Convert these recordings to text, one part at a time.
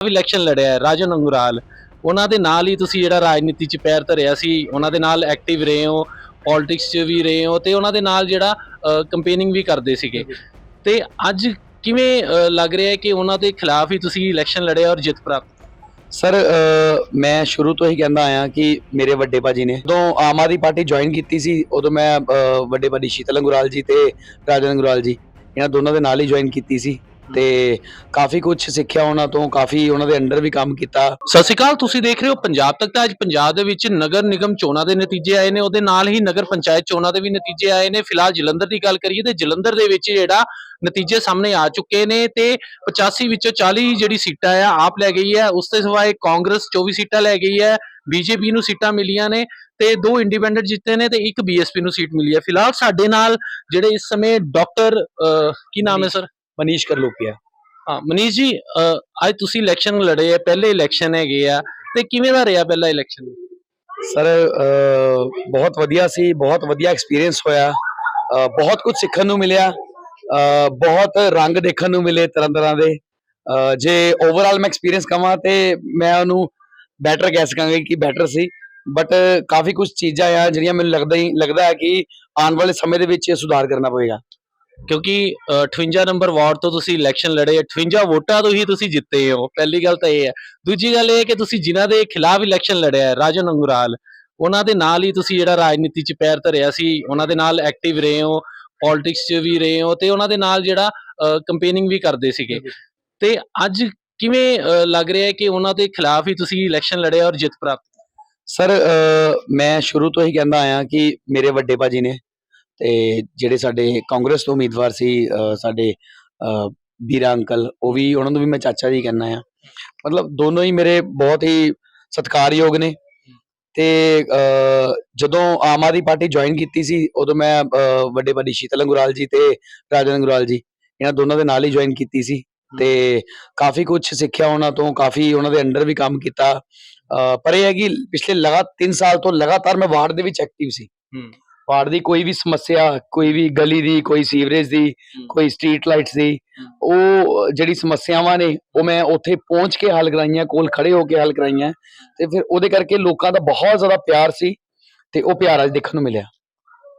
Election ਲੜਿਆ ਰਾਜਨ ਅੰਗੁਰਾਲ ਉਹਨਾਂ ਦੇ ਨਾਲ ਹੀ ਤੁਸੀਂ ਜਿਹੜਾ ਰਾਜਨੀਤੀ 'ਚ ਪੈਰ ਧਰਿਆ ਸੀ ਉਹਨਾਂ ਦੇ ਨਾਲ ਐਕਟਿਵ ਰਹੇ ਹੋ ਪੋਲਿਟਿਕਸ 'ਚ ਵੀ ਰਹੇ ਹੋ ਤੇ ਉਹਨਾਂ ਦੇ ਨਾਲ ਜਿਹੜਾ ਕੰਪੇਨਿੰਗ ਵੀ ਕਰਦੇ ਸੀਗੇ। ਤੇ ਅੱਜ ਕਿਵੇਂ ਲੱਗ ਰਿਹਾ ਹੈ ਕਿ ਉਹਨਾਂ ਦੇ ਖਿਲਾਫ ਹੀ ਤੁਸੀਂ ਇਲੈਕਸ਼ਨ ਲੜਿਆ ਔਰ ਜਿੱਤ ਪ੍ਰਾਪਤ ਸਰ ਮੈਂ ਸ਼ੁਰੂ ਤੋਂ ਹੀ ਕਹਿੰਦਾ ਆਇਆ ਕਿ ਮੇਰੇ ਵੱਡੇ ਭਾਜੀ ਨੇ ਜਦੋਂ ਆਮ ਆਦਮੀ ਪਾਰਟੀ ਜੁਆਇਨ ਕੀਤੀ ਸੀ ਉਦੋਂ ਮੈਂ ਅ, ਵੱਡੇ ਭਾਜੀ ਸ਼ੀਤਲ ਅੰਗੁਰਾਲ ਜੀ ਤੇ ਰਾਜਨ ਅੰਗੁਰਾਲ ਜੀ ਇਹਨਾਂ ਦੋਨਾਂ ਦੇ ਨਾਲ ਹੀ ਜੁਆਇਨ ਕੀਤੀ ਸੀ। ਤੇ ਕਾਫੀ ਕੁਝ ਸਿੱਖਿਆ ਉਹਨਾਂ ਤੋਂ ਕਾਫੀ ਉਹਨਾਂ ਦੇ ਅੰਡਰ ਵੀ ਕੰਮ ਕੀਤਾ। ਸਤਿ ਸ਼੍ਰੀ ਅਕਾਲ ਤੁਸੀਂ ਦੇਖ ਰਹੇ ਹੋ ਪੰਜਾਬ ਤੱਕ ਤਾਂ ਅੱਜ ਪੰਜਾਬ ਦੇ ਵਿੱਚ ਨਗਰ ਨਿਗਮ ਚੋਣਾਂ ਦੇ ਨਤੀਜੇ ਆਏ ਨੇ ਉਹਦੇ ਨਾਲ ਹੀ ਨਗਰ ਪੰਚਾਇਤ ਚੋਣਾਂ ਦੇ ਵੀ ਨਤੀਜੇ ਆਏ ਨੇ। ਫਿਲਹਾਲ ਜਲੰਧਰ ਦੀ ਗੱਲ ਕਰੀਏ ਤੇ ਜਲੰਧਰ ਦੇ ਵਿੱਚ ਜਿਹੜਾ ਨਤੀਜੇ ਸਾਹਮਣੇ ਆ ਚੁੱਕੇ ਨੇ ਤੇ 85 ਵਿੱਚੋਂ 40 ਜਿਹੜੀ ਸੀਟਾਂ ਆ ਆਪ ਲੈ ਗਈ ਹੈ। ਉਸ ਤੋਂ ਸਿਵਾਏ ਕਾਂਗਰਸ 24 ਸੀਟਾਂ ਲੈ ਗਈ ਹੈ ਬੀਜੇਪੀ ਨੂੰ ਸੀਟਾਂ ਮਿਲੀਆਂ ਨੇ ਤੇ ਦੋ ਇੰਡੀਪੈਂਡੈਂਟ ਜਿੱਤੇ ਨੇ ਤੇ ਇੱਕ ਬੀਐਸਪੀ ਨੂੰ ਸੀਟ ਮਿਲੀ ਹੈ। ਫਿਲਹਾਲ ਸਾਡੇ ਨਾਲ ਜਿਹੜੇ ਇਸ ਸਮੇਂ ਡਾਕਟਰ ਕੀ ਨਾਮ ਹੈ ਸਰ? ਮਨੀਸ਼ ਕਰਲੋਪੀਆ। ਹਾਂ, ਮਨੀਸ਼ ਜੀ ਅੱਜ ਤੁਸੀਂ ਇਲੈਕਸ਼ਨ ਲੜੇ ਆ, ਪਹਿਲੇ ਇਲੈਕਸ਼ਨ ਹੈਗੇ ਆ, ਤੇ ਕਿਵੇਂ ਦਾ ਰਿਹਾ ਪਹਿਲਾ ਇਲੈਕਸ਼ਨ ਸਰ ਬਹੁਤ ਵਧੀਆ ਸੀ, ਬਹੁਤ ਵਧੀਆ ਐਕਸਪੀਰੀਅੰਸ ਹੋਇਆ। ਬਹੁਤ ਕੁਝ ਸਿੱਖਣ ਨੂੰ ਮਿਲਿਆ। ਬਹੁਤ ਰੰਗ ਦੇਖਣ ਨੂੰ ਮਿਲੇ ਤਰ੍ਹਾਂ ਤਰ੍ਹਾਂ ਦੇ। ਜੇ ਓਵਰਆਲ ਮੈਂ ਐਕਸਪੀਰੀਅੰਸ ਕਵਾਂ ਤੇ ਮੈਂ ਉਹਨੂੰ ਬੈਟਰ ਕਹਿ ਸਕਾਂਗਾ ਕਿ ਬੈਟਰ ਸੀ। ਬਟ ਕਾਫੀ ਕੁਝ ਚੀਜ਼ਾਂ ਆ, ਜਿਹੜੀਆਂ ਮੈਨੂੰ ਲੱਗਦਾ ਹੀ, ਲੱਗਦਾ ਹੈ ਕਿ ਆਉਣ ਵਾਲੇ ਸਮੇਂ ਦੇ ਵਿੱਚ ਇਹ ਸੁਧਾਰ ਕਰਨਾ ਪਵੇਗਾ। ਕਿਉਂਕਿ ਅਹ, 58 ਨੰਬਰ ਵਾਰਡ ਤੋਂ ਤੁਸੀਂ ਇਲੈਕਸ਼ਨ ਲੜੇ 58 ਵੋਟਾਂ ਤੋਂ ਹੀ ਤੁਸੀਂ ਜਿੱਤੇ ਹੋ। ਪਹਿਲੀ ਗੱਲ ਤਾਂ ਇਹ ਹੈ। ਦੂਜੀ ਗੱਲ ਇਹ ਹੈ ਕਿ ਤੁਸੀਂ ਜਿਨ੍ਹਾਂ ਦੇ ਖਿਲਾਫ ਇਲੈਕਸ਼ਨ ਲੜਿਆ ਹੈ, ਰਾਜਨ ਅੰਗੁਰਾਲ ਉਹਨਾਂ ਦੇ ਨਾਲ ਹੀ ਤੁਸੀਂ ਜਿਹੜਾ ਰਾਜਨੀਤੀ 'ਚ ਪੈਰ ਧਰਿਆ ਸੀ ਉਹਨਾਂ ਦੇ ਨਾਲ ਐਕਟਿਵ ਰਹੇ ਹੋ ਪੋਲਿਟਿਕਸ 'ਚ ਵੀ ਰਹੇ ਹੋ ਤੇ ਉਹਨਾਂ ਦੇ ਨਾਲ ਜਿਹੜਾ ਕੰਪੇਨਿੰਗ ਵੀ ਕਰਦੇ ਸੀਗੇ। ਤੇ ਅੱਜ ਕਿਵੇਂ ਲੱਗ ਰਿਹਾ ਹੈ ਕਿ ਉਹਨਾਂ ਦੇ ਖਿਲਾਫ ਹੀ ਤੁਸੀਂ ਇਲੈਕਸ਼ਨ ਲੜਿਆ ਔਰ ਜਿੱਤ ਪ੍ਰਾਪਤ? ਸਰ ਮੈਂ ਸ਼ੁਰੂ ਤੋਂ ਹੀ ਕਹਿੰਦਾ ਆਇਆ ਕਿ ਮੇਰੇ ਵੱਡੇ ਭਾਜੀ ਨੇ ਤੇ ਜਿਹੜੇ ਸਾਡੇ ਕਾਂਗਰਸ ਤੋਂ ਉਮੀਦਵਾਰ ਸੀ ਸਾਡੇ ਵੀਰਾ ਅੰਕਲ, ਉਹ ਵੀ, ਉਹਨਾਂ ਨੂੰ ਵੀ ਮੈਂ ਚਾਚਾ ਜੀ ਕਹਿੰਦਾ ਆ ਮਤਲਬ ਦੋਨੋਂ ਹੀ ਮੇਰੇ ਬਹੁਤ ਹੀ ਸਤਿਕਾਰਯੋਗ ਨੇ ਤੇ ਜਦੋਂ ਆਮ ਆਦਮੀ ਪਾਰਟੀ ਜੁਆਇਨ ਕੀਤੀ ਸੀ, ਉਦੋਂ ਮੈਂ ਵੱਡੇ ਭਾਜੀ ਸ਼ੀਤਲ ਅੰਗੁਰਾਲ ਜੀ ਤੇ ਰਾਜਨ ਅੰਗੁਰਾਲ ਜੀ, ਇਹਨਾਂ ਦੋਨਾਂ ਦੇ ਨਾਲ ਹੀ ਜੁਆਇਨ ਕੀਤੀ ਸੀ ਤੇ ਕਾਫੀ ਕੁਝ ਸਿੱਖਿਆ ਉਹਨਾਂ ਤੋਂ, ਕਾਫੀ ਉਹਨਾਂ ਦੇ ਅੰਡਰ ਵੀ ਕੰਮ ਕੀਤਾ। ਪਰ ਇਹ ਹੈ ਕਿ ਪਿਛਲੇ ਲਗਾ 3 ਸਾਲ ਤੋਂ ਲਗਾਤਾਰ ਮੈਂ ਵਾਰਡ ਦੇ ਵਿੱਚ ਐਕਟਿਵ ਸੀ। ਵਾਰਡ ਦੀ ਕੋਈ ਵੀ ਸਮੱਸਿਆ ਕੋਈ ਵੀ ਗਲੀ ਦੀ ਕੋਈ ਸੀਵਰੇਜ ਦੀ ਕੋਈ ਸਟਰੀਟ ਲਾਈਟਸ ਦੀ ਉਹ ਜਿਹੜੀ ਸਮੱਸਿਆਵਾਂ ਨੇ ਉਹ ਮੈਂ ਉੱਥੇ ਪਹੁੰਚ ਕੇ ਹੱਲ ਕਰਾਈਆਂ ਕੋਲ ਖੜੇ ਹੋ ਕੇ ਹੱਲ ਕਰਾਈਆਂ ਤੇ ਫਿਰ ਉਹਦੇ ਕਰਕੇ ਲੋਕਾਂ ਦਾ ਬਹੁਤ ਜ਼ਿਆਦਾ ਪਿਆਰ ਸੀ ਤੇ ਉਹ ਪਿਆਰ ਅੱਜ ਦੇਖਣ ਨੂੰ ਮਿਲਿਆ।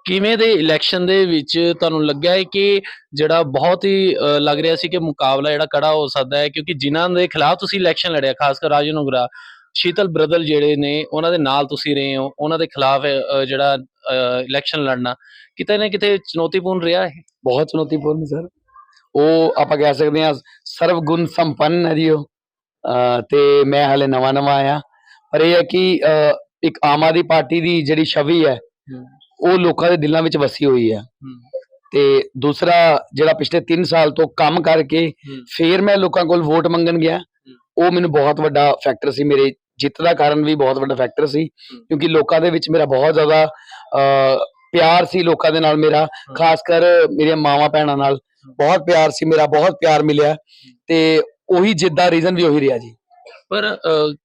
ਕਿਵੇਂ ਦੇ ਇਲੈਕਸ਼ਨ ਦੇ ਵਿੱਚ ਤੁਹਾਨੂੰ ਲੱਗਿਆ ਹੈ ਕਿ ਜਿਹੜਾ ਬਹੁਤ ਹੀ ਲੱਗ ਰਿਹਾ ਸੀ ਕਿ ਮੁਕਾਬਲਾ ਜਿਹੜਾ ਕੜਾ ਹੋ ਸਕਦਾ ਹੈ? ਕਿਉਂਕਿ ਜਿਨ੍ਹਾਂ ਦੇ ਖਿਲਾਫ ਤੁਸੀਂ ਇਲੈਕਸ਼ਨ ਲੜਿਆ ਖਾਸ ਕਰ ਰਾਜਨ ਉਗਰਾ ਸ਼ੀਤਲ ਬ੍ਰਦਰ ਜਿਹੜੇ ਨੇ ਉਹਨਾਂ ਦੇ ਨਾਲ ਤੁਸੀਂ ਰਹੇ ਹੋ ਉਹਨਾਂ ਦੇ ਖਿਲਾਫ ਜਿਹੜਾ ਇਲੈਕਸ਼ਨ ਲੜਨਾ ਕਿਤੇ ਨਾ ਕਿਤੇ ਚੁਣੌਤੀਪੂਰਨ ਰਿਹਾ ਹੈ ਬਹੁਤ ਚੁਣੌਤੀਪੂਰਨ ਸਰ। ਉਹ ਆਪਾਂ ਕਹਿ ਸਕਦੇ ਹਾਂ ਸਰਵ ਗੁਣ ਸੰਪੰਨ ਹੈ ਜੀ ਉਹ। ਤੇ ਮੈਂ ਹਲੇ ਨਵਾਂ ਨਵਾਂ ਆਇਆ। ਪਰ ਇਹ ਹੈ ਕਿ ਇੱਕ ਆਮ ਆਦਮੀ ਪਾਰਟੀ ਦੀ ਜਿਹੜੀ ਛਵੀ ਹੈ ਉਹ ਲੋਕਾਂ ਦੇ ਦਿਲਾਂ ਵਿੱਚ ਵਸੀ ਹੋਈ ਹੈ। ਤੇ ਦੂਸਰਾ ਜਿਹੜਾ ਪਿਛਲੇ 3 ਸਾਲ ਤੋਂ ਕੰਮ ਕਰਕੇ ਫੇਰ ਮੈਂ ਲੋਕਾਂ ਕੋਲ ਵੋਟ ਮੰਗਣ ਗਿਆ। ਉਹ ਮੈਨੂੰ ਬਹੁਤ ਵੱਡਾ ਫੈਕਟਰ ਸੀ ਮੇਰੇ ਜਿੱਤ ਦਾ ਕਾਰਨ ਵੀ ਬਹੁਤ ਵੱਡਾ ਫੈਕਟਰ ਸੀ ਕਿਉਂਕਿ ਲੋਕਾਂ ਦੇ ਵਿੱਚ ਮੇਰਾ ਬਹੁਤ ਜ਼ਿਆਦਾ ਪਿਆਰ ਸੀ ਲੋਕਾਂ ਦੇ ਨਾਲ ਮੇਰਾ ਖਾਸ ਕਰ ਮੇਰੀਆਂ ਮਾਵਾਂ ਭੈਣਾਂ ਨਾਲ। ਬਹੁਤ ਪਿਆਰ ਸੀ ਮੇਰਾ ਬਹੁਤ ਪਿਆਰ ਮਿਲਿਆ। ਤੇ ਉਹੀ ਜਿੱਤ ਦਾ ਰੀਜ਼ਨ ਵੀ ਉਹੀ ਰਿਹਾ ਜੀ। ਪਰ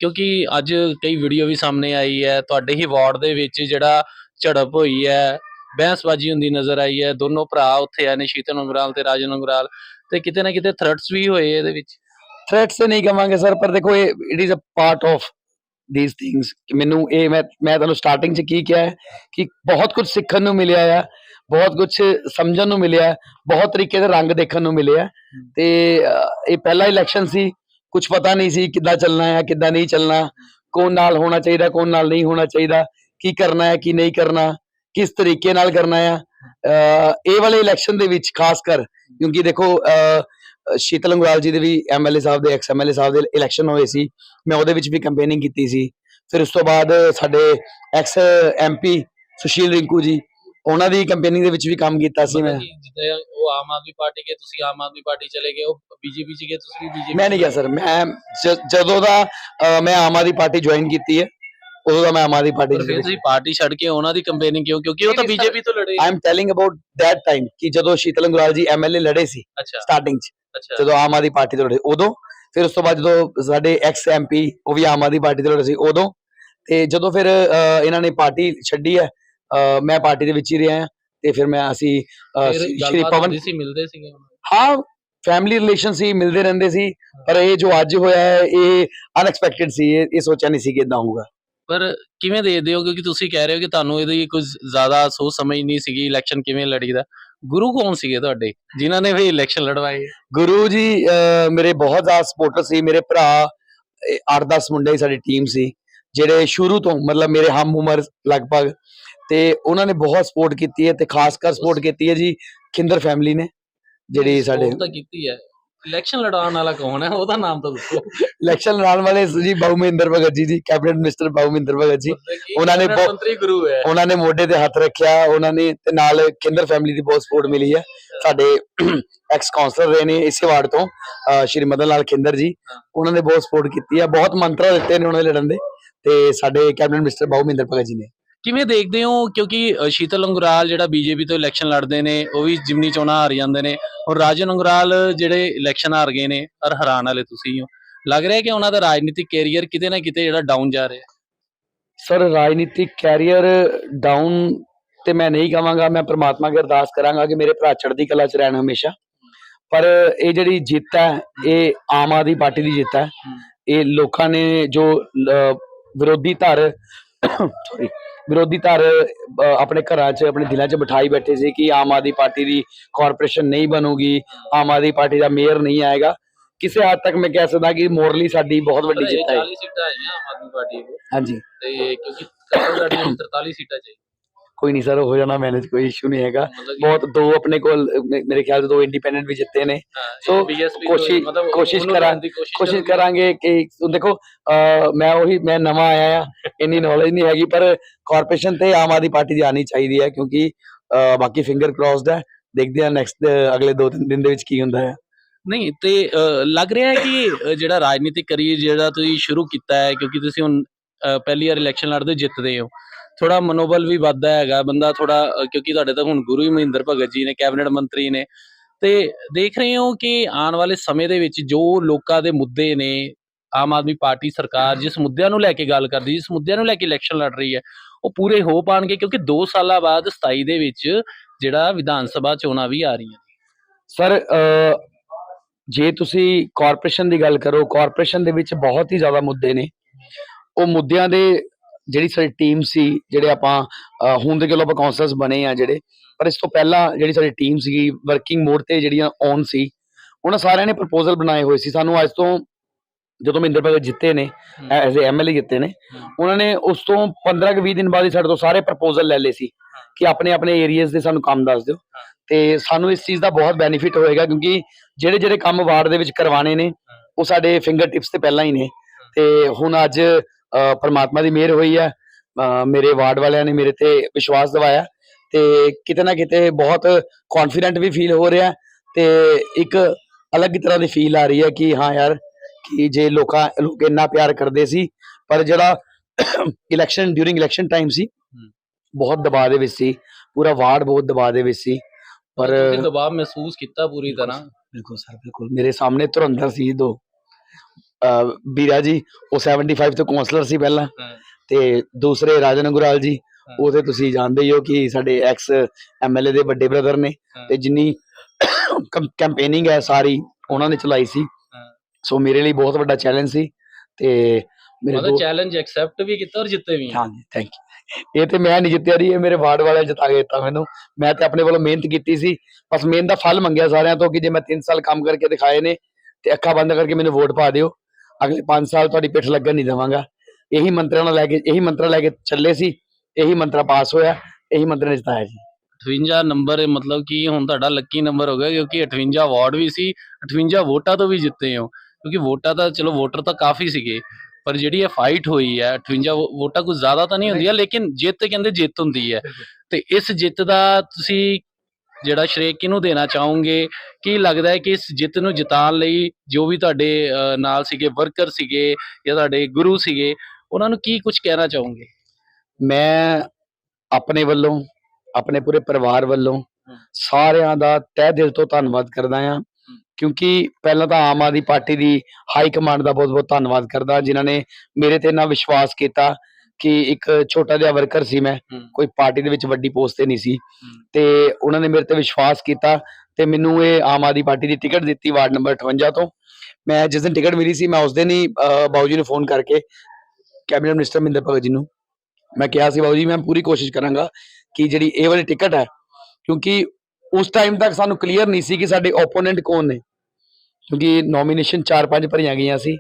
ਕਿਉਂਕਿ ਅੱਜ ਕਈ ਵੀਡੀਓ ਵੀ ਸਾਹਮਣੇ ਆਈ ਹੈ ਤੁਹਾਡੇ ਹੀ ਵਾਰਡ ਦੇ ਵਿੱਚ ਜਿਹੜਾ ਝੜਪ ਹੋਈ ਹੈ ਬਹਿਸਬਾਜ਼ੀ ਹੁੰਦੀ ਨਜ਼ਰ ਆਈ ਹੈ ਦੋਨੋਂ ਭਰਾ ਉੱਥੇ ਆਏ ਨੇ ਸ਼ੀਤਲ ਅੰਗਰਾਲ ਤੇ ਰਾਜਨ ਅੰਗਰਾਲ ਤੇ ਕਿਤੇ ਨਾ ਕਿਤੇ ਥ੍ਰੈਟਸ ਵੀ ਹੋਏ ਇਹਦੇ ਵਿੱਚ। ਥ੍ਰੈਟਸ ਤੇ ਨਹੀਂ ਕਵਾਂਗੇ ਸਰ ਪਰ ਦੇਖੋ ਇਹ it is a part of these things ਮੈਨੂੰ ਇਹ ਮੈਂ ਮੈਂ ਤੁਹਾਨੂੰ ਸਟਾਰਟਿੰਗ ਚ ਕੀ ਕਿਹਾ ਕਿ ਬਹੁਤ ਕੁਝ ਸਿੱਖਣ ਨੂੰ ਮਿਲਿਆ ਆ ਬਹੁਤ ਕੁਝ ਸਮਝਣ ਨੂੰ ਮਿਲਿਆ ਬਹੁਤ ਤਰੀਕੇ ਦੇ ਰੰਗ ਦੇਖਣ ਨੂੰ ਮਿਲਿਆ ਤੇ ਇਹ ਪਹਿਲਾ ਇਲੈਕਸ਼ਨ ਸੀ ਕੁਝ ਪਤਾ ਨਹੀਂ ਸੀ ਕਿੱਦਾਂ ਚੱਲਣਾ ਹੈ ਕਿੱਦਾਂ ਨਹੀਂ ਚੱਲਣਾ ਕੌਣ ਨਾਲ ਹੋਣਾ ਚਾਹੀਦਾ ਕੌਣ ਨਾਲ ਨਹੀਂ ਹੋਣਾ ਚਾਹੀਦਾ ਕੀ ਕਰਨਾ ਹੈ ਕੀ ਨਹੀਂ ਕਰਨਾ ਕਿਸ ਤਰੀਕੇ ਨਾਲ ਕਰਨਾ ਹੈ ਇਹ ਵਾਲੇ ਇਲੈਕਸ਼ਨ ਦੇ ਵਿੱਚ ਖਾਸ ਕਰ ਕਿਉਂਕਿ ਦੇਖੋ ਅਹ, ਸ਼ੀਤਲ ਅੰਗਰਾਲ ਜੀ ਦੇ ਵੀ ਐਮਐਲਏ ਸਾਹਿਬ ਦੇ ਐਕਸ ਐਮਐਲਏ ਸਾਹਿਬ ਦੇ ਇਲੈਕਸ਼ਨ ਹੋਏ ਸੀ। ਮੈਂ ਉਹਦੇ ਵਿੱਚ ਵੀ ਕੈਂਪੇਨਿੰਗ ਕੀਤੀ ਸੀ। ਫਿਰ ਉਸ ਤੋਂ ਬਾਅਦ ਸਾਡੇ ਐਕਸ ਐਮਪੀ ਸੁਸ਼ੀਲ ਰਿੰਕੂ ਜੀ ਉਹਨਾਂ ਦੀ ਕੈਂਪੇਨਿੰਗ ਦੇ ਵਿੱਚ ਵੀ ਕੰਮ ਕੀਤਾ ਸੀ ਮੈਂ। ਕਿ ਜਿੱਦਾਂ ਉਹ ਆਮ ਆਦਮੀ ਪਾਰਟੀ ਗਏ ਤੁਸੀਂ ਆਮ ਆਦਮੀ ਪਾਰਟੀ ਚਲੇ ਗਏ ਉਹ ਬੀਜੇਪੀ ਚ ਗਏ ਤੁਸੀਂ ਵੀ ਬੀਜੇਪੀ ਮੈਂ ਨਹੀਂ ਗਿਆ ਸਰ ਮੈਂ ਜਦੋਂ ਦਾ ਮੈਂ ਆਮ ਆਦਮੀ ਪਾਰਟੀ ਜੁਆਇਨ ਕੀਤੀ ਹੈ ਉਦੋਂ ਦਾ ਮੈਂ ਆਮ ਆਦਮੀ ਪਾਰਟੀ ਪਰ ਫਿਰ ਤੁਸੀਂ ਪਾਰਟੀ ਛੱਡ ਕੇ ਉਹਨਾਂ ਦੀ ਕੰਪੇਨਿੰਗ ਕਿਉਂ? ਕਿਉਂਕਿ ਉਹ ਤਾਂ ਬੀਜੇਪੀ ਤੋਂ ਲੜੇ I am telling about that time ਕਿ ਜਦੋਂ ਸ਼ੀਤਲ ਅੰਗਰਾਲ ਜੀ ਐਮਐਲਏ ਲੜੇ ਸੀ ਅੱਛਾ। ਸਟਾਰਟਿੰਗ 'ਚ ਜਦੋਂ ਆਮ ਆਦਮੀ ਪਾਰਟੀ ਤੋਂ ਲੜੇ ਉਦੋਂ। ਫਿਰ ਉਸ ਤੋਂ ਬਾਅਦ ਜਦੋਂ ਸਾਡੇ ਐਕਸ ਐਮਪੀ ਉਹ ਵੀ ਆਮ ਆਦਮੀ ਪਾਰਟੀ ਤੋਂ ਲੜੇ ਸੀ ਉਦੋਂ। ਤੇ ਜਦੋਂ ਫਿਰ ਇਹਨਾਂ ਨੇ ਪਾਰਟੀ ਛੱਡੀ ਹੈ ਮੈਂ ਪਾਰਟੀ ਦੇ ਵਿੱਚ ਹੀ ਰਿਹਾ ਹਾਂ। ਤੇ ਫਿਰ ਮੈਂ ਅਸੀਂ ਸ਼੍ਰੀ ਪਵਨ ਸੀ ਮਿਲਦੇ ਸੀਗੇ ਹਾਂ ਫੈਮਿਲੀ ਰਿਲੇਸ਼ਨ ਸੀ ਮਿਲਦੇ ਰਹਿੰਦੇ ਸੀ। ਪਰ ਇਹ ਜੋ ਅੱਜ ਹੋਇਆ ਹੈ ਇਹ ਅਨਐਕਸਪੈਕਟਿਡ ਸੀ ਇਹ ਇਹ ਸੋਚਿਆ ਨਹੀਂ ਸੀ ਕਿ ਇਦਾਂ ਹੋਊਗਾ। ਪਰ ਕਿਵੇਂ ਦੇਖਦੇ ਹੋ ਕਿਉਂਕਿ ਤੁਸੀਂ ਕਹਿ ਰਹੇ ਹੋ ਕਿ ਤੁਹਾਨੂੰ ਇਹਦੀ ਕੁਝ ਜ਼ਿਆਦਾ ਸੋਚ ਸਮਝ ਨਹੀਂ ਸੀਗੀ ਇਲੈਕਸ਼ਨ ਕਿਵੇਂ ਲੜੀਦਾ ਗੁਰੂ ਕੌਣ ਸੀਗੇ ਤੁਹਾਡੇ ਜਿਨ੍ਹਾਂ ਨੇ ਵੀ ਇਲੈਕਸ਼ਨ ਲੜਵਾਏ? ਗੁਰੂ ਜੀ ਮੇਰੇ ਬਹੁਤ ਜ਼ਿਆਦਾ ਸਪੋਰਟਰ ਸੀ। ਮੇਰੇ ਭਰਾ 8-10 ਮੁੰਡੇ ਸਾਡੀ ਟੀਮ ਸੀ ਜਿਹੜੇ ਸ਼ੁਰੂ ਤੋਂ ਮਤਲਬ ਮੇਰੇ ਹਮ ਉਮਰ ਲਗਭਗ ਤੇ ਉਹਨਾਂ ਨੇ ਬਹੁਤ ਸਪੋਰਟ ਕੀਤੀ ਹੈ ਤੇ ਖਾਸ ਕਰ ਸਪੋਰਟ ਕੀਤੀ ਹੈ ਜੀ ਖਿੰਦਰ ਫੈਮਿਲੀ ਨੇ ਜਿਹੜੀ ਸਾਡੇ ਤਾਂ ਕੀਤੀ ਹੈ। ਇਲੈਕਸ਼ਨ ਲੜਾਉਣ ਵਾਲਾ ਕੌਣ ਹੈ? ਉਹਦਾ ਨਾਮ ਤਾਂ ਦੱਸੋ। ਇਲੈਕਸ਼ਨ ਲੜਾਉਣ ਵਾਲੇ ਜੀ ਬਾਬੂ ਮਹਿੰਦਰ ਭਗਤ ਜੀ ਜੀ ਕੈਬਨਿਟ ਮਿਨਿਸਟਰ ਬਾਬੂ ਮਹਿੰਦਰ ਭਗਤ ਜੀ। ਉਹਨਾਂ ਨੇ ਮੰਤਰੀ ਗੁਰੂ ਹੈ। ਉਹਨਾਂ ਨੇ ਮੋਢੇ ਤੇ ਹੱਥ ਰੱਖਿਆ ਉਹਨਾਂ ਨੇ ਤੇ ਨਾਲ ਖਿੰਦਰ ਫੈਮਿਲੀ ਦੀ ਬਹੁਤ ਸਪੋਰਟ ਮਿਲੀ ਹੈ। ਸਾਡੇ ਐਕਸ ਕਾਉਂਸਲਰ ਰਹੇ ਨੇ ਇਸੇ ਵਾਰਡ ਤੋਂ ਸ਼੍ਰੀ ਮਦਨ ਲਾਲ ਖਿੰਦਰ ਜੀ। ਉਹਨਾਂ ਨੇ ਬਹੁਤ ਸਪੋਰਟ ਕੀਤੀ ਹੈ ਬਹੁਤ ਮੰਤਰ ਦਿੱਤੇ ਨੇ ਉਹਨਾਂ ਦੇ ਲੜਨ ਦੇ। ਤੇ ਸਾਡੇ ਕੈਬਨਿਟ ਮਿਨਿਸਟਰ ਬਾਬੂ ਮਹਿੰਦਰ ਭਗਤ ਜੀ ਨੇ। ਕਿਵੇਂ ਦੇਖਦੇ ਹੋ? ਕਿਉਂਕਿ ਸ਼ੀਤਲ ਅੰਗਰਾਲ ਜਿਹੜਾ ਬੀਜੇਪੀ ਤੋਂ ਇਲੈਕਸ਼ਨ ਲੜਦੇ ਨੇ ਉਹ ਵੀ ਜਿਮਨੀ ਚੋਣਾਂ ਹਾਰ ਜਾਂਦੇ ਨੇ ਔਰ ਰਾਜਨ ਅੰਗਰਾਲ ਜਿਹੜੇ ਇਲੈਕਸ਼ਨ ਹਾਰ ਗਏ ਨੇ ਔਰ ਹਰਾਨ ਵਾਲੇ ਤੁਸੀਂ ਹੋ ਲੱਗ ਰਿਹਾ ਕਿ ਉਹਨਾਂ ਦਾ ਰਾਜਨੀਤਿਕ ਕੈਰੀਅਰ ਕਿਤੇ ਨਾ ਕਿਤੇ ਜਿਹੜਾ ਡਾਊਨ ਜਾ ਰਿਹਾ? ਸਰ ਰਾਜਨੀਤਿਕ ਕੈਰੀਅਰ ਡਾਊਨ ਤੇ ਮੈਂ ਨਹੀਂ ਕਹਾਂਗਾ ਮੈਂ ਪ੍ਰਮਾਤਮਾ ਅੱਗੇ ਅਰਦਾਸ ਕਰਾਂਗਾ ਕਿ ਮੇਰੇ ਭਰਾ ਚੜ੍ਹਦੀ ਕਲਾ ਚ ਰਹਿਣ ਹਮੇਸ਼ਾ। ਪਰ ਇਹ ਜਿਹੜੀ ਜਿੱਤ ਹੈ ਇਹ ਆਮ ਆਦਮੀ ਪਾਰਟੀ ਦੀ ਜਿੱਤ ਹੈ। ਇਹ ਲੋਕਾਂ ਨੇ ਜੋ ਵਿਰੋਧੀ ਧਿਰ sorry, ਵਿਰੋਧੀ ਧਿਰ ਆਪਣੇ ਘਰਾਂ 'ਚ ਆਪਣੇ ਦਿਲਾਂ 'ਚ ਬਿਠਾਈ ਬੈਠੇ ਸੀ ਕਿ ਆਮ ਆਦਮੀ ਪਾਰਟੀ ਦੀ ਕਾਰਪੋਰੇਸ਼ਨ ਨਹੀਂ ਬਣੂਗੀ ਆਮ ਆਦਮੀ ਪਾਰਟੀ ਦਾ ਮੇਅਰ ਨਹੀਂ ਆਏਗਾ। ਕਿਸੇ ਹੱਦ ਤੱਕ ਮੈਂ ਕਹਿ ਸਕਦਾ ਕਿ ਮੋਰਲੀ ਸਾਡੀ ਬਹੁਤ ਵੱਡੀ ਜਿੱਤ ਹੈ 40 ਸੀਟਾਂ ਆਈਆਂ ਆਮ ਆਦਮੀ ਪਾਰਟੀ ਨੂੰ ਹਾਂਜੀ। ਤੇ ਕਿਉਂਕਿ ਘੱਟ 43 ਸੀਟਾਂ ਚਾਹੀਦੀਆਂ। ਕੋਈ ਨਹੀਂ ਸਰ ਹੋ ਜਾਣਾ ਮੈਨੇਜ ਕੋਈ ਇਸ਼ੂ ਨਹੀਂ ਹੈਗਾ। ਬਹੁਤ ਦੋ ਆਪਣੇ ਕੋਲ ਮੇਰੇ ਖਿਆਲ ਚ ਦੋ ਇੰਡੀਪੈਂਡੈਂਟ ਵੀ ਜਿੱਤੇ ਨੇ। ਸੋ ਕੋਸ਼ਿਸ਼- ਕੋਸ਼ਿਸ਼ ਉਹਨੂੰ ਕਰਾਂ- ਲੈਣ ਦੀ ਕੋਸ਼ਿਸ਼ ਕਰੋਗੇ। ਕਰਾਂਗੇ ਕਿ ਦੇਖੋ ਮੈਂ ਉਹੀ ਮੈਂ ਨਵਾਂ ਆਇਆ ਆ ਇੰਨੀ ਨੌਲੇਜ ਨਹੀਂ ਹੈਗੀ ਪਰ ਕਾਰਪੋਰੇਸ਼ਨ ਤੇ ਆਮ ਆਦਮੀ ਪਾਰਟੀ ਦੀ ਆਣੀ ਚਾਹੀਦੀ ਹੈ ਕਿਉਂਕਿ ਬਾਕੀ ਫਿੰਗਰ ਕ੍ਰੋਸਡ ਹੈ। ਦੇਖਦੇ ਹਾਂ ਨੈਕਸਟ ਅਗਲੇ ਦੋ ਤਿੰਨ ਦਿਨ ਦੇ ਵਿੱਚ ਕੀ ਹੁੰਦਾ ਹੈ। ਨਹੀਂ ਤੇ ਲੱਗ ਰਿਹਾ ਹੈ ਕਿ ਜਿਹੜਾ ਰਾਜਨੀਤਿਕ ਕਰੀਅਰ ਜਿਹੜਾ ਤੁਸੀਂ ਸ਼ੁਰੂ ਕੀਤਾ ਹੈ ਕਿਉਂਕਿ ਤੁਸੀਂ ਹੁਣ ਪਹਿਲੀ ਵਾਰ ਇਲੈਕਸ਼ਨ ਲੜਦੇ ਜਿੱਤਦੇ ਹੋ। ਥੋੜਾ ਮਨੋਬਲ ਵੀ ਵੱਧਦਾ ਹੈਗਾ, ਬੰਦਾ ਥੋੜਾ ਕਿਉਂਕਿ ਤੁਹਾਡੇ ਤਾਂ ਹੁਣ ਗੁਰੂ ਹੀ ਮਹਿੰਦਰ ਭਗਤ ਜੀ ਨੇ, ਕੈਬਨਿਟ ਮੰਤਰੀ ਨੇ। ਤੇ ਦੇਖ ਰਹੇ ਹੋ ਕਿ ਆਉਣ ਵਾਲੇ ਸਮੇਂ ਦੇ ਵਿੱਚ ਜੋ ਲੋਕਾਂ ਦੇ ਮੁੱਦੇ ਨੇ, ਆਮ ਆਦਮੀ ਪਾਰਟੀ ਸਰਕਾਰ ਜਿਸ ਮੁੱਦਿਆਂ ਨੂੰ ਲੈ ਕੇ ਗੱਲ ਕਰਦੀ, ਜਿਸ ਮੁੱਦਿਆਂ ਨੂੰ ਲੈ ਕੇ ਇਲੈਕਸ਼ਨ ਲੜ ਰਹੀ ਹੈ, ਉਹ ਪੂਰੇ ਹੋ ਪਾਣਗੇ ਕਿਉਂਕਿ 2 ਸਾਲਾਂ ਬਾਅਦ 27 ਦੇ ਵਿੱਚ ਜਿਹੜਾ ਵਿਧਾਨ ਸਭਾ ਚੋਣਾਂ ਵੀ ਆ ਰਹੀਆਂ ਸਰ ਜੇ ਤੁਸੀਂ ਕਾਰਪੋਰੇਸ਼ਨ ਦੀ ਗੱਲ ਕਰੋ ਕਾਰਪੋਰੇਸ਼ਨ ਦੇ ਵਿੱਚ ਬਹੁਤ ਹੀ ਜ਼ਿਆਦਾ ਮੁੱਦੇ ਨੇ। ਉਹ ਮੁੱਦਿਆਂ ਦੇ ਜਿਹੜੀ ਸਾਡੀ ਟੀਮ ਸੀ ਜਿਹੜੇ ਆਪਾਂ ਹੁਣ ਦੇ ਚਲੋ ਆਪਾਂ ਕਾਉਂਸਲਰਸ ਬਣੇ ਆ ਜਿਹੜੇ ਪਰ ਇਸ ਤੋਂ ਪਹਿਲਾਂ ਜਿਹੜੀ ਸਾਡੀ ਟੀਮ ਸੀਗੀ ਵਰਕਿੰਗ ਮੋਡ ਤੇ ਜਿਹੜੀਆਂ ਔਨ ਸੀ ਉਹਨਾਂ ਸਾਰਿਆਂ ਨੇ ਪ੍ਰਪੋਜ਼ਲ ਬਣਾਏ ਹੋਏ ਸੀ। ਸਾਨੂੰ ਅੱਜ ਤੋਂ ਜਦੋਂ ਮਹਿੰਦਰ ਭਗਤ ਜਿੱਤੇ ਨੇ। ਐਜ਼ ਐਮਐਲਏ ਜਿੱਤੇ ਨੇ। ਉਹਨਾਂ ਨੇ ਉਸ ਤੋਂ 15 ਕੁ 20 ਦਿਨ ਬਾਅਦ ਹੀ ਸਾਡੇ ਤੋਂ ਸਾਰੇ ਪ੍ਰਪੋਜ਼ਲ ਲੈ ਲਏ ਸੀ ਕਿ ਆਪਣੇ ਆਪਣੇ ਏਰੀਆਜ਼ ਦੇ ਸਾਨੂੰ ਕੰਮ ਦੱਸ ਦਿਓ। ਤੇ ਸਾਨੂੰ ਇਸ ਚੀਜ਼ ਦਾ ਬਹੁਤ ਬੈਨੀਫਿਟ ਹੋਏਗਾ ਕਿਉਂਕਿ ਜਿਹੜੇ ਜਿਹੜੇ ਕੰਮ ਵਾਰਡ ਦੇ ਵਿੱਚ ਕਰਵਾਣੇ ਨੇ ਉਹ ਸਾਡੇ ਫਿੰਗਰ ਟਿਪਸ ਤੇ ਪਹਿਲਾਂ ਹੀ ਨੇ। ਤੇ ਹੁਣ ਅੱਜ ਪ੍ਰਮਾਤਮਾ ਦੀ ਮਿਹਰ ਹੋਈ ਹੈ ਮੇਰੇ ਵਾਰਡ ਵਾਲਿਆਂ ਨੇ ਮੇਰੇ ਤੇ ਵਿਸ਼ਵਾਸ ਦਿਵਾਇਆ ਤੇ ਕਿਤੇ ਨਾ ਕਿਤੇ ਬਹੁਤ ਕੌਨਫੀਡੈਂਟ ਵੀ ਫੀਲ ਹੋ ਰਿਹਾ ਤੇ ਇੱਕ ਅਲੱਗ ਹੀ ਤਰ੍ਹਾਂ ਦੀ ਫੀਲ ਆ ਰਹੀ ਹੈ ਕਿ ਹਾਂ ਯਾਰ ਕਿ ਜੇ ਲੋਕਾਂ ਲੋਕ ਇੰਨਾ ਪਿਆਰ ਕਰਦੇ ਸੀ ਪਰ ਜਿਹੜਾ ਇਲੈਕਸ਼ਨ ਡਿਊਰਿੰਗ ਇਲੈਕਸ਼ਨ ਟਾਈਮ ਸੀ ਬਹੁਤ ਦਬਾਅ ਦੇ ਵਿੱਚ ਸੀ ਪੂਰਾ ਵਾਰਡ ਬਹੁਤ ਦਬਾਅ ਦੇ ਵਿੱਚ ਸੀ ਪਰ ਤੁਸੀਂ ਦਬਾਅ ਮਹਿਸੂਸ ਕੀਤਾ ਪੂਰੀ ਤਰ੍ਹਾਂ। ਬਿਲਕੁਲ ਸਰ ਬਿਲਕੁਲ ਮੇਰੇ ਸਾਹਮਣੇ ਧੁਰੰਧਰ ਸੀ ਦੋ। ਵੀਰਾ ਜੀ ਉਹ 75 ਤੋਂ ਕਾਉਂਸਲਰ ਸੀ ਪਹਿਲਾਂ। ਤੇ ਦੂਸਰੇ ਰਾਜਨ ਅਗਰਵਾਲ ਜੀ। ਉਹ ਤੇ ਤੁਸੀਂ ਜਾਣਦੇ ਹੀ ਹੋ ਕਿ ਸਾਡੇ ਐਕਸ ਐਮਐਲਏ ਦੇ ਵੱਡੇ ਬ੍ਰਦਰ ਨੇ। ਤੇ ਜਿੰਨੀ ਕੈਂਪੇਨਿੰਗ ਹੈ ਸਾਰੀ ਉਹਨਾਂ ਨੇ ਚਲਾਈ ਸੀ। ਸੋ ਮੇਰੇ ਲਈ ਬਹੁਤ ਵੱਡਾ ਚੈਲੰਜ ਸੀ ਤੇ ਮੇਰੇ ਮਤਲਬ ਚੈਲੰਜ ਐਕਸੈਪਟ ਵੀ ਕੀਤਾ ਔਰ ਜਿੱਤੇ ਵੀ ਹਾਂਜੀ ਥੈਂਕ ਯੂ ਇਹ ਤੇ ਮੈਂ ਨਹੀਂ ਜਿੱਤਿਆ ਰਹੀ ਇਹ ਮੇਰੇ ਵਾਰਡ ਵਾਲਿਆਂ ਜਿਤਾ ਕੇ ਦਿੱਤਾ ਮੈਨੂੰ ਮੈਂ ਤੇ ਆਪਣੇ ਵੱਲੋਂ ਮਿਹਨਤ ਕੀਤੀ ਸੀ ਬਸ ਮਿਹਨਤ ਦਾ ਫਲ ਮੰਗਿਆ ਸਾਰਿਆਂ ਤੋਂ ਕਿ ਜੇ ਮੈਂ 3 ਸਾਲ ਕੰਮ ਕਰਕੇ ਦਿਖਾਏ ਨੇ ਤੇ ਅੱਖਾਂ ਬੰਦ ਕਰਕੇ ਮੈਨੂੰ ਵੋਟ ਪਾ ਦਿਓ ਅਗਲੇ 5 ਸਾਲ ਤੁਹਾਡੀ ਪਿੱਠ ਲੱਗਣ ਨਹੀਂ ਦੇਵਾਂਗਾ। ਇਹੀ ਮੰਤਰਾਂ ਨਾਲ ਲੈ ਕੇ ਇਹੀ ਮੰਤਰਾ ਲੈ ਕੇ ਚੱਲੇ ਸੀ ਇਹੀ ਮੰਤਰਾ ਪਾਸ ਹੋਇਆ ਇਹੀ ਮੰਤਰ ਨੇ ਜਿਤਾਇਆ ਜੀ। 58 ਨੰਬਰ ਮਤਲਬ ਕਿ ਹੁਣ ਤੁਹਾਡਾ ਲੱਕੀ ਨੰਬਰ ਹੋ ਗਿਆ ਕਿਉਂਕਿ 58 ਅਵਾਰਡ ਵੀ ਸੀ 58 ਵੋਟਾਂ ਤੋਂ ਵੀ ਜਿੱਤੇ ਹੋ। ਕਿਉਂਕਿ ਵੋਟਾਂ ਤਾਂ ਚਲੋ ਵੋਟਰ ਤਾਂ ਕਾਫੀ ਸੀਗੇ ਪਰ ਜਿਹੜੀ ਇਹ ਫਾਈਟ ਹੋਈ ਹੈ 58 ਵੋ- ਵੋਟਾਂ ਕੁਝ ਜ਼ਿਆਦਾ ਤਾਂ ਨਹੀਂ ਹੁੰਦੀਆਂ ਲੇਕਿਨ ਜਿੱਤ ਕਹਿੰਦੇ ਜਿੱਤ ਹੁੰਦੀ ਹੈ। ਤੇ ਇਸ ਜਿੱਤ ਦਾ ਤੁਸੀਂ ਜਿਹੜਾ ਸ਼੍ਰੇਅ ਕਿਹਨੂੰ ਦੇਣਾ ਚਾਹੋਗੇ? ਕੀ ਲੱਗਦਾ ਹੈ ਕਿ ਇਸ ਜਿੱਤ ਨੂੰ ਜਿਤਾਉਣ ਲਈ ਜੋ ਵੀ ਤੁਹਾਡੇ ਨਾਲ ਸੀਗੇ ਵਰਕਰ ਸੀਗੇ ਜਾਂ ਤੁਹਾਡੇ ਗੁਰੂ ਸੀਗੇ ਉਹਨਾਂ ਨੂੰ ਕੀ ਕੁਝ ਕਹਿਣਾ ਚਾਹੋਗੇ? ਮੈਂ ਆਪਣੇ ਵੱਲੋਂ ਆਪਣੇ ਪੂਰੇ ਪਰਿਵਾਰ ਵੱਲੋਂ। ਸਾਰਿਆਂ ਦਾ ਤਹਿ ਦਿਲ ਤੋਂ ਧੰਨਵਾਦ ਕਰਦਾ ਹਾਂ। ਕਿਉਂਕਿ ਪਹਿਲਾਂ ਤਾਂ ਆਮ ਆਦਮੀ ਪਾਰਟੀ ਦੀ ਹਾਈ ਕਮਾਂਡ ਦਾ ਬਹੁਤ ਬਹੁਤ ਧੰਨਵਾਦ ਕਰਦਾ ਜਿਨ੍ਹਾਂ ਨੇ ਮੇਰੇ ਤੇ ਇੰਨਾ ਵਿਸ਼ਵਾਸ ਕੀਤਾ। ਕਿ ਇੱਕ ਛੋਟਾ ਜਿਹਾ ਵਰਕਰ ਸੀ ਮੈਂ। ਕੋਈ ਪਾਰਟੀ ਦੇ ਵਿੱਚ ਵੱਡੀ ਪੋਸਟ ਤੇ ਨਹੀਂ ਸੀ। ਤੇ ਉਹਨਾਂ ਨੇ ਮੇਰੇ ਤੇ ਵਿਸ਼ਵਾਸ ਕੀਤਾ ਤੇ ਮੈਨੂੰ ਇਹ ਆਮ ਆਦਮੀ ਪਾਰਟੀ ਦੀ ਟਿਕਟ ਦਿੱਤੀ ਵਾਰਡ ਨੰਬਰ 58 ਤੋਂ ਮੈਂ ਜਿਸ ਦਿਨ ਟਿਕਟ ਮਿਲੀ ਸੀ ਮੈਂ ਉਸ ਦਿਨ ਹੀ ਬਾਊ ਜੀ ਨੂੰ ਫੋਨ ਕਰਕੇ ਕੈਬਨਿਟ ਮਿਨਿਸਟਰ ਮਹਿੰਦਰ ਭਗਤ ਜੀ ਨੂੰ ਮੈਂ ਕਿਹਾ ਸੀ ਬਾਊ ਜੀ ਮੈਂ ਪੂਰੀ ਕੋਸ਼ਿਸ਼ ਕਰਾਂਗਾ ਕਿ ਜਿਹੜੀ ਇਹ ਵਾਲੀ ਟਿਕਟ ਹੈ ਕਿਉਂਕਿ ਉਸ ਟਾਈਮ ਤੱਕ ਸਾਨੂੰ ਕਲੀਅਰ ਨਹੀਂ ਸੀ ਕਿ ਸਾਡੇ ਓਪੋਨੈਂਟ ਕੌਣ ਨੇ ਕਿਉਂਕਿ ਨੋਮੀਨੇਸ਼ਨ 4-5 ਭਰੀਆਂ ਗਈਆਂ ਸੀ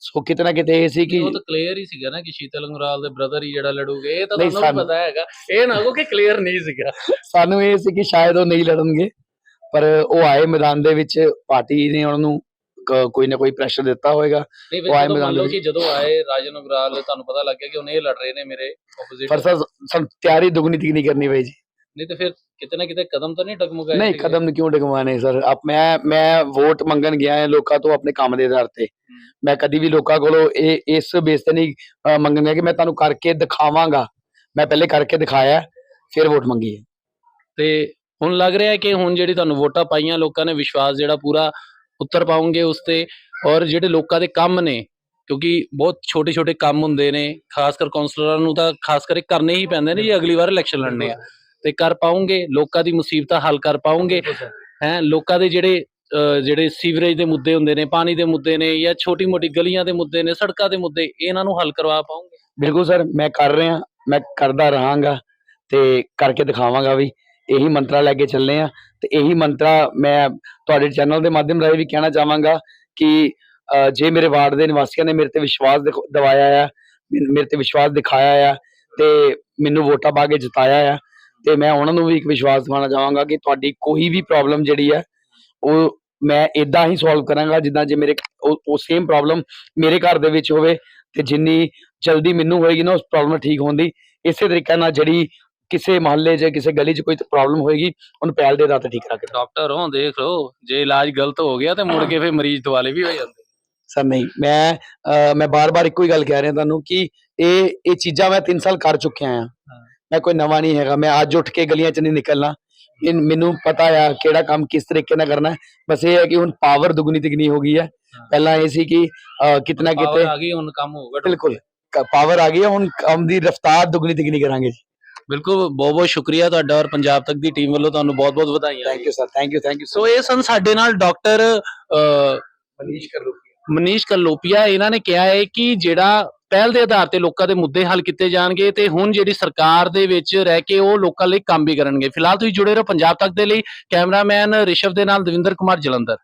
ਸੋ ਕਿਤੇ ਨਾ ਕਿਤੇ ਇਹ ਸੀ ਕਿ ਉਹ ਤਾਂ ਕਲੀਅਰ ਹੀ ਸੀਗਾ ਨਾ ਕਿ ਸ਼ੀਤਲ ਅੰਗਰਾਲ ਦੇ ਬ੍ਰਦਰ ਹੀ ਜਿਹੜਾ ਲੜੂਗੇ ਇਹ ਤਾਂ ਤੁਹਾਨੂੰ ਪਤਾ ਹੈਗਾ। ਇਹ ਨਾ ਕਹੋ ਕਿ ਕਲੀਅਰ ਨਹੀਂ ਸੀਗਾ। ਸਾਨੂੰ ਇਹ ਸੀ ਕਿ ਸ਼ਾਇਦ ਉਹ ਨਹੀਂ ਲੜਨਗੇ ਪਰ ਉਹ ਆਏ ਮੈਦਾਨ ਦੇ ਵਿੱਚ ਪਾਰਟੀ ਨੇ ਉਹਨਾਂ ਨੂੰ ਕ- ਕੋਈ ਨਾ ਕੋਈ ਪ੍ਰੈਸ਼ਰ ਦਿੱਤਾ ਨਹੀਂ ਉਹ ਆਏ ਮੈਦਾਨ ਦੇ ਕਿ ਜਦੋਂ ਆਏ ਰਾਜਨ ਅੰਗਰਾਲ ਤੁਹਾਨੂੰ ਪਤਾ ਲੱਗ ਗਿਆ ਕਿ ਉਹਨੇ ਇਹ ਲੜ ਰਹੇ ਨੇ ਮੇਰੇ ਆਪੋਜ਼ਿਟ ਪਰ ਸਰ ਤਿਆਰੀ ਦੁਗਣੀ ਤਿਗਣੀ ਕਰਨੀ ਪਈ ਜੀ। ਨਹੀਂ ਤੇ ਫਿਰ ਕਿਤੇ ਨਾ ਕਿਤੇ ਕਦਮ ਤਾਂ ਨਹੀਂ ਡਗਮਗਾਏ ਨਹੀਂ? ਕਦਮ ਕਿਉਂ ਡਗਵਾਣੇ ਸਰ? ਆਪ ਮੈਂ ਮੈਂ ਵੋਟ ਮੰਗਣ ਗਿਆ ਹਾਂ ਲੋਕਾਂ ਤੋਂ ਆਪਣੇ ਕੰਮ ਦੇ ਆਧਾਰ ਤੇ। ਮੈਂ ਕਦੀ ਵੀ ਲੋਕਾਂ ਕੋਲੋਂ ਇਹ ਇਸ ਬੇਸ ਤੇ ਨਹੀਂ ਮੰਗਣ ਗਿਆ ਕਿ ਮੈਂ ਤੁਹਾਨੂੰ ਕਰਕੇ ਦਿਖਾਵਾਂਗਾ। ਮੈਂ ਪਹਿਲੇ ਕਰਕੇ ਦਿਖਾਇਆ ਫਿਰ ਵੋਟ ਮੰਗੀ ਹੈ। ਤੇ ਹੁਣ ਲੱਗ ਰਿਹਾ ਹੈ ਕਿ ਹੁਣ ਜਿਹੜੀ ਤੁਹਾਨੂੰ ਵੋਟਾਂ ਪਾਈਆਂ ਲੋਕਾਂ ਨੇ ਵਿਸ਼ਵਾਸ ਜਿਹੜਾ ਪੂਰਾ ਉੱਤਰ ਪਾਉਂਗੇ ਉਸ ਤੇ ਔਰ ਜਿਹੜੇ ਲੋਕਾਂ ਦੇ ਕੰਮ ਨੇ ਕਿਉਂਕਿ ਬਹੁਤ ਛੋਟੇ ਛੋਟੇ ਕੰਮ ਹੁੰਦੇ ਨੇ ਖਾਸ ਕਰ ਕਾਉਂਸਲਰਾਂ ਨੂੰ ਤਾਂ ਖਾਸ ਕਰਕੇ ਕਰਨੇ ਹੀ ਪੈਂਦੇ ਨੇ ਜੇ ਅਗਲੀ ਵਾਰ ਇਲੈਕਸ਼ਨ ਲੜਨੇ ਆ। ਤੇ ਕਰ ਪਾਉਂਗੇ ਲੋਕਾਂ ਦੀ ਮੁਸੀਬਤਾਂ ਹੱਲ ਕਰ ਪਾਉਂਗੇ। ਹੈ ਲੋਕਾਂ ਦੇ ਜਿਹੜੇ ਜਿਹੜੇ ਸੀਵਰੇਜ ਦੇ ਮੁੱਦੇ ਹੁੰਦੇ ਨੇ ਪਾਣੀ ਦੇ ਮੁੱਦੇ ਨੇ ਜਾਂ ਛੋਟੀ ਮੋਟੀ ਗਲੀਆਂ ਦੇ ਮੁੱਦੇ ਨੇ ਸੜਕਾਂ ਦੇ ਮੁੱਦੇ ਇਹਨਾਂ ਨੂੰ ਹੱਲ ਕਰਵਾ ਪਾਉਂਗੇ। ਬਿਲਕੁਲ ਸਰ ਮੈਂ ਕਰ ਰਿਹਾ ਮੈਂ ਕਰਦਾ ਰਹਾਂਗਾ ਤੇ ਕਰਕੇ ਦਿਖਾਵਾਂਗਾ ਵੀ ਇਹੀ ਮੰਤਰਾ ਲੈ ਕੇ ਚੱਲੇ ਆ ਤੇ ਇਹੀ ਮੰਤਰਾ ਮੈਂ ਤੁਹਾਡੇ ਚੈਨਲ ਦੇ ਮਾਧਿਅਮ ਰਾਹੀਂ ਵੀ ਕਹਿਣਾ ਚਾਹਾਂਗਾ ਕਿ ਜੇ ਮੇਰੇ ਵਾਰਡ ਦੇ ਨਿਵਾਸੀਆਂ ਨੇ ਮੇਰੇ ਤੇ ਵਿਸ਼ਵਾਸ ਦਿਵਾਇਆ ਆ ਮੇਰੇ ਤੇ ਵਿਸ਼ਵਾਸ ਦਿਖਾਇਆ ਆ ਤੇ ਮੈਨੂੰ ਵੋਟਾਂ ਪਾ ਕੇ ਜਿਤਾਇਆ ਆ ਤੇ ਮੈਂ ਉਹਨਾਂ ਨੂੰ ਵੀ ਇੱਕ ਵਿਸ਼ਵਾਸ ਦਿਵਾਉਣਾ ਚਾਹਾਂਗਾ ਕਿ ਤੁਹਾਡੀ ਕੋਈ ਵੀ ਪ੍ਰੋਬਲਮ ਜਿਹੜੀ ਹੈ ਉਹ ਮੈਂ ਇਦਾਂ ਹੀ ਸੋਲਵ ਕਰਾਂਗਾ ਜਿੱਦਾਂ ਜੇ ਮੇਰੇ ਉਹ- ਸੇਮ ਪ੍ਰੋਬਲਮ ਮੇਰੇ ਘਰ ਦੇ ਵਿੱਚ ਹੋਵੇ ਤੇ ਜਿੰਨੀ ਜਲਦੀ ਮੈਨੂੰ ਹੋਏਗੀ ਨਾ ਉਸ ਪ੍ਰੋਬਲਮ ਠੀਕ ਹੋਣ ਦੀ ਇਸੇ ਤਰੀਕੇ ਨਾਲ ਜਿਹੜੀ ਕਿਸੇ ਮਹੱਲੇ 'ਚ ਕਿਸੇ ਗਲੀ 'ਚ ਕੋਈ ਪ੍ਰੋਬਲਮ ਹੋਏਗੀ ਉਹਨੂੰ ਪਹਿਲ ਦੇ ਆਧਾਰ ਤੇ ਠੀਕ ਕਰਾ। ਡਾਕਟਰ ਹੋ ਦੇਖ ਲਓ ਜੇ ਇਲਾਜ ਗਲਤ ਹੋ ਗਿਆ ਤੇ ਮੁੜ ਕੇ ਫਿਰ ਮਰੀਜ਼ ਦੁਆਲੇ ਵੀ ਹੋ ਜਾਂਦੇ। ਸਰ ਨਹੀਂ ਮੈਂ ਮੈਂ ਬਾਰ-ਬਾਰ ਇੱਕੋ ਹੀ ਗੱਲ ਕਹਿ ਰਿਹਾ ਤੁਹਾਨੂੰ ਕਿ ਇਹ ਇਹ ਚੀਜ਼ਾਂ ਮੈਂ 3 ਸਾਲ ਕਰ ਚੁੱਕਿਆ ਆ ਮੈਂ ਕੋਈ ਨਵਾਂ ਨਹੀਂ ਹੈਗਾ ਮੈਂ ਅੱਜ ਉੱਠ ਕੇ ਗਲੀਆਂ 'ਚ ਨਹੀਂ ਨਿਕਲਣਾ। ਮੈਨੂੰ ਪਤਾ ਆ ਕਿਹੜਾ ਕੰਮ ਕਿਸ ਤਰੀਕੇ ਨਾਲ ਕਰਨਾ ਬਸ ਇਹ ਹੈ ਕਿ ਹੁਣ ਪਾਵਰ ਦੁਗਣੀ ਤਿਗਣੀ ਹੋ ਗਈ ਹੈ। ਪਹਿਲਾਂ ਇਹ ਸੀ ਕਿ ਕਿਤਨਾ ਪਾਵਰ ਕਿਤੇ ਆ ਗਈ ਹੁਣ ਕੰਮ ਹੋਊਗਾ ਬਿਲਕੁਲ ਪਾਵਰ ਆ ਗਈ ਹੈ ਹੁਣ ਕੰਮ ਦੀ ਰਫ਼ਤਾਰ ਦੁਗਣੀ ਤਿਗਣੀ ਕਰਾਂਗੇ। ਜੀ ਬਿਲਕੁਲ ਬਹੁਤ ਬਹੁਤ ਸ਼ੁਕਰੀਆ ਤੁਹਾਡਾ ਔਰ ਪੰਜਾਬ ਤੱਕ ਦੀ ਟੀਮ ਵੱਲੋਂ ਤੁਹਾਨੂੰ ਬਹੁਤ ਬਹੁਤ ਵਧਾਈਆਂ। Thank you sir thank you thank you so ਇਹ ਸਨ ਸਾਡੇ ਨਾਲ ਡਾਕਟਰ ਮਨੀਸ਼ ਕਰ ਲਓ ਮਨੀਸ਼ ਕਲੋਪੀਆ ਇਹਨਾਂ ਨੇ ਕਿਹਾ ਹੈ ਕਿ ਜਿਹੜਾ ਪਹਿਲ ਦੇ ਆਧਾਰ ਤੇ ਲੋਕਾਂ ਦੇ ਮੁੱਦੇ ਹੱਲ ਕੀਤੇ ਜਾਣਗੇ ਤੇ ਹੁਣ ਜਿਹੜੀ ਸਰਕਾਰ ਦੇ ਵਿੱਚ ਰਹਿ ਕੇ ਉਹ ਲੋਕਾਂ ਲਈ ਕੰਮ ਵੀ ਕਰਨਗੇ। ਫਿਲਹਾਲ ਤੁਸੀਂ ਜੁੜੇ ਰਹੋ ਪੰਜਾਬ ਤੱਕ ਦੇ ਲਈ। ਕੈਮਰਾਮੈਨ ਰਿਸ਼ਵ ਦੇ ਨਾਲ ਦਵਿੰਦਰ ਕੁਮਾਰ ਜਲੰਧਰ।